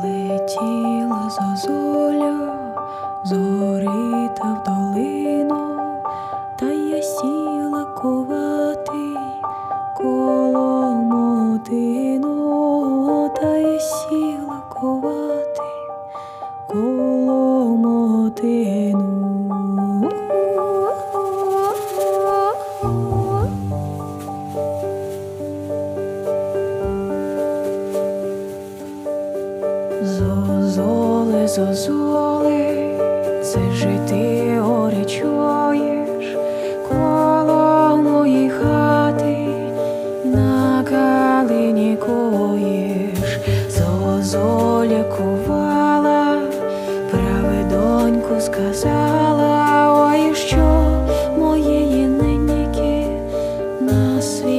Летіла зозуля, зорита в долину, та я сіла ковати коло мотину, Зозоле, зозоле, це жити оречуєш коло моїй хати, на калині коїш, зозоля кувала, праведоньку сказала, ой, що моєї ниніки на світ.